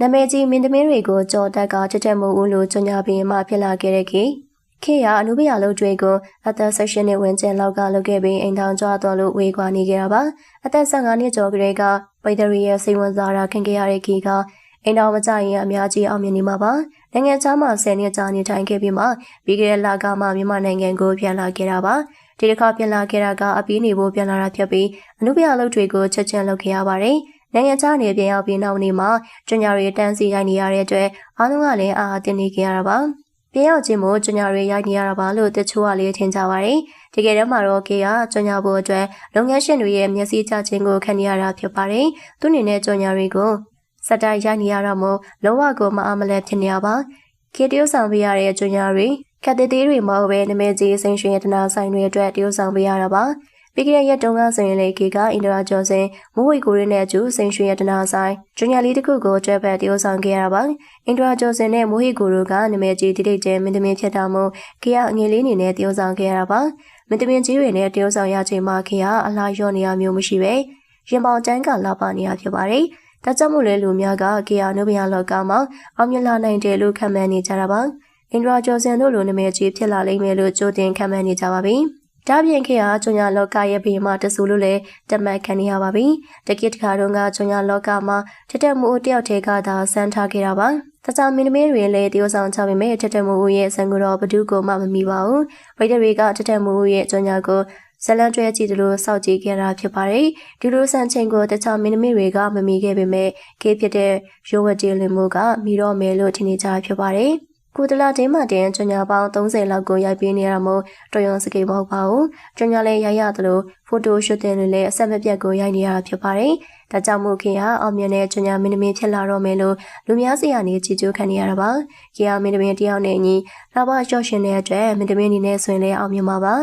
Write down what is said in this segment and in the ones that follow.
နာမည်ကြီးမင်းသမီးတွေကိုကြော်တက်ကတက်တက်မိုးဦးလိုကြညာပြီးမှဖြစ်လာခဲ့တဲ့ခေခေရအနုပညာလုပ်တွေကိုအသက်16နှစ်ဝန်းကျင်လောက်ကလုပ်ခဲ့ပြီးအိမ်ထောင်ကြွတော်လို့ဝေခွာနေကြတာပါအသက်15နှစ်ကျော်ကလေးကပိတရီရဲ့စိတ်ဝင်စားတာခင်ခဲ့ရတဲ့ခေကအိမ်တော်မကြရင်အများကြီးအောင်မြင်နေမှာပါနိုင်ငံခြားမှာ10နှစ်ကြာနေထိုင်ခဲ့ပြီးမှပြီးခဲ့တဲ့လကမှမြန်မာနိုင်ငံကိုပြန်လာခဲ့တာပါဒီတစ်ခါပြန်လာခဲ့တာကအပီးနေဖို့ပြန်လာတာဖြစ်ပြီးအနုပညာလုပ်တွေကိုချက်ချင်းလုပ်ခဲ့ရပါတယ် နိုင်ငံခြားနေပြန်ရောက်ပြီးနောက်နေ့မှာကျွညာတွေတန်းစီရိုက်နေရတဲ့အတွက်အားလုံးကလည်းအာတင်နေကြရတာပါပြန်ရောက်ခြင်းမို့ကျွညာတွေရိုက်နေရတာပါလို့တချို့ကလည်းထင်ကြပါတယ်တကယ်တမ်းမှာတော့ကေကကျွညာဖို့အတွက်လုပ်ငန်းရှင်တွေရဲ့မျက်စိကျခြင်းကိုခံနေရတာဖြစ်ပါတယ်သူအနေနဲ့ကျွညာတွေကိုစက်တိုင်းရိုက်နေရတာမို့လောကကိုမအားမလဲဖြစ်နေရပါကေတရုတ်ဆောင်ပေးရတဲ့ကျွညာတွေခက်သေးသေးတွေမဟုတ်ပဲနမဲကြီးစိန်ရွှင်ရတနာဆိုင်တွေအတွက်တရုတ်ဆောင်ပေးရတာပါ ပြီးခဲ့တဲ့ရက်တုန်းကဆိုရင်လေကေကအင်ဒရာကျော်စင်မိုးဝေကိုရင်းနဲ့အကျူစိန်ရွှေရတနာဆိုင်ဂျူနီယာလေးတစ်ခုကိုတွဲဖက်တရုပ်ဆောင်ခဲ့ရတာပါအင်ဒရာကျော်စင်နဲ့မိုးဟီကိုတို့ကနာမည်ကြီးတိတိကျမင်းသမီးဖြစ်တာမို့ကေကအငယ်လေးအနေနဲ့တရုပ်ဆောင်ခဲ့ရတာပါမင်းသမီးကြီးတွေနဲ့တရုပ်ဆောင်ရချိန်မှာကေကအလားရော့နေရမျိုးမရှိပဲရင်ပေါင်တန်းကလာပါနေရဖြစ်ပါတယ်ဒါကြောင့်မို့လဲလူများကကေယာနုဘယလောကမှာအောင်မြင်လာနိုင်တယ်လို့ခံမှန်းနေကြတာပါအင်ဒရာကျော်စင်တို့လိုနာမည်ကြီးဖြစ်လာလိမ့်မယ်လို့ကြိုတင်ခံမှန်းနေကြပါပြီ။ ဒါပြင်ခေဟာကျွညာလောကရဲ့ဘေးမှာတဆူလို့လည်းတမတ်ခံနေရပါပြီ။တကိတခါတုန်းကကျွညာလောကမှာတတက်မှုတယောက်တည်းကသာစမ်းထားခဲ့တာပါ။တခြားမင်းသမီးတွေလည်းတယောက်ဆောင်ချပေမဲ့တတက်မှုရဲ့ဆံကတော့ဘဒုကိုမှမမီပါဘူး။ဝိတတွေကတတက်မှုရဲ့ကျွညာကိုဇလန်ကျွဲကြည့်တယ်လို့စောင့်ကြည့်ခဲ့တာဖြစ်ပါတယ်။ဒီလိုဆန်ချိန်ကိုတခြားမင်းသမီးတွေကမမီခဲ့ပေမဲ့ခေဖြစ်တဲ့ရိုးဝတ်တီလင်မှုကမီတော့မယ်လို့ထင်နေကြဖြစ်ပါတယ်။ ကိုတလာတင်းမှတင်ကျွညာပေါင်း30လောက်ကိုရိုက်ပေးနေရမို့တော်ရုံစကေမဟုတ်ပါဘူးကျွညာလည်းရိုက်ရသလိုဖိုတိုရှူတင်တွေလည်းအဆက်မပြတ်ကိုရိုက်နေရတာဖြစ်ပါတယ်ဒါကြောင့်မို့ခင်ဟာအောင်မြင်တဲ့ကျွညာမင်းသမီးဖြစ်လာတော့မယ်လို့လူများစီကနေကြည်ကျိုးခံနေရတာပါခင်ဟာမင်းသမီးတယောက်နဲ့အညီလာဘရှော့ရှင်တဲ့အတွက်မင်းသမီးအနေနဲ့ဆိုရင်လည်းအောင်မြင်မှာပါ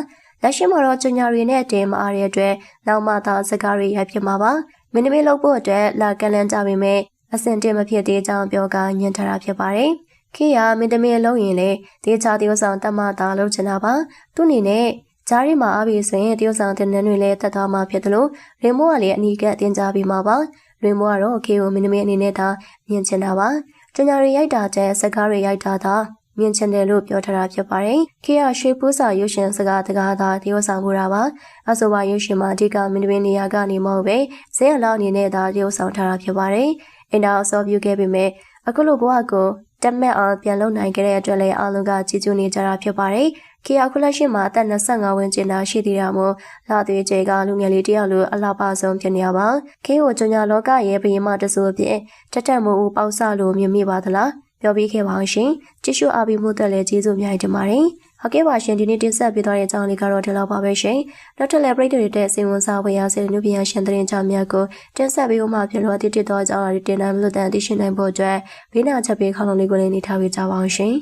လက်ရှိမှာတော့ကျွညာတွေနဲ့တင်မအားတဲ့အတွက်နောက်မှသာစကားတွေရိုက်ဖြစ်မှာပါမင်းသမီးလုပ်ဖို့အတွက်လာကန်လန်ကြပေမဲ့အဆင်တင်မဖြစ်သေးကြောင်းပြောကညင်ထားတာဖြစ်ပါတယ်။ ခေရမင်းသမီးလုံးရင်လေတေချာတယောဆောင်တတ်မှသာလုပ်ချင်တာပါသူအနေနဲ့ဂျားရီမှာအားပြီးဆိုရင်တယောဆောင်တဲ့နန်းတွေလည်းတတ်သွားမှာဖြစ်တယ်လို့ရေမိုးကလည်းအနီးကပ်တင်ကြပြီးမှာပါရေမိုးကတော့ခေကိုမင်းသမီးအနေနဲ့သာမြင်ချင်တာပါကျညာရီရိုက်တာတဲ့စကားတွေရိုက်တာသာမြင်ချင်တယ်လို့ပြောထားတာဖြစ်ပါတယ်။ခေရရွှေပူးစာရုပ်ရှင်စကားတကားသာတရုပ်ဆောင်မှုတာပါ။အဆိုပါရုပ်ရှင်မှာအဓိကမင်းသမီးနေရာကနေမဟုတ်ပဲဇဲအလောက်အနေနဲ့သာတရုပ်ဆောင်ထားတာဖြစ်ပါတယ်။အင်တာအစောပြုခဲ့ပေမဲ့အခုလိုဘဝကို တက်မက်အောင်ပြန်လုပ်နိုင်ခဲ့တဲ့အတွက်လည်းအားလုံးကကြည်ကျူးနေကြတာဖြစ်ပါတယ်။ခေအခုလက်ရှိမှာအသက်25ဝန်းကျင်သာရှိသေးတာမို့လာသွေးကျဲကလူငယ်လေးတယောက်လိုအလှပဆုံးဖြစ်နေရပါ။ခေကိုကြညာလောကရဲ့ဘယင်မတဆိုးဖြစ်တက်တက်မှုပေါက်ဆလို့မြင်မိပါသလား။ပြောပြခဲ့ပါအောင်ရှင်။ကြည့်ရှုအားပေးမှုတက်လည်းကျေးဇူးများတင်ပါတယ်။ ဟုတ်ကဲ့ပါရှင်ဒီနေ့တင်ဆက်ပေးသွားတဲ့အကြောင်းလေးကတော့ဒီလောက်ပါပဲရှင်နောက်ထပ်လည်းပြည်သူတွေတဲ့စိတ်ဝင်စားဖွယ်ရာစေနုပညာရှင်သတင်းကြောင်းများကိုတင်ဆက်ပေးဖို့မှဖြစ်လို့တည်တည်သောအကြောင်းအရာတွေတင်နိုင်လို့တန်သိရှိနိုင်ဖို့အတွက်ဘေးနာချက်ပေးခေါင်းလုံးလေးကိုလည်းနေထားပေးကြပါအောင်ရှင်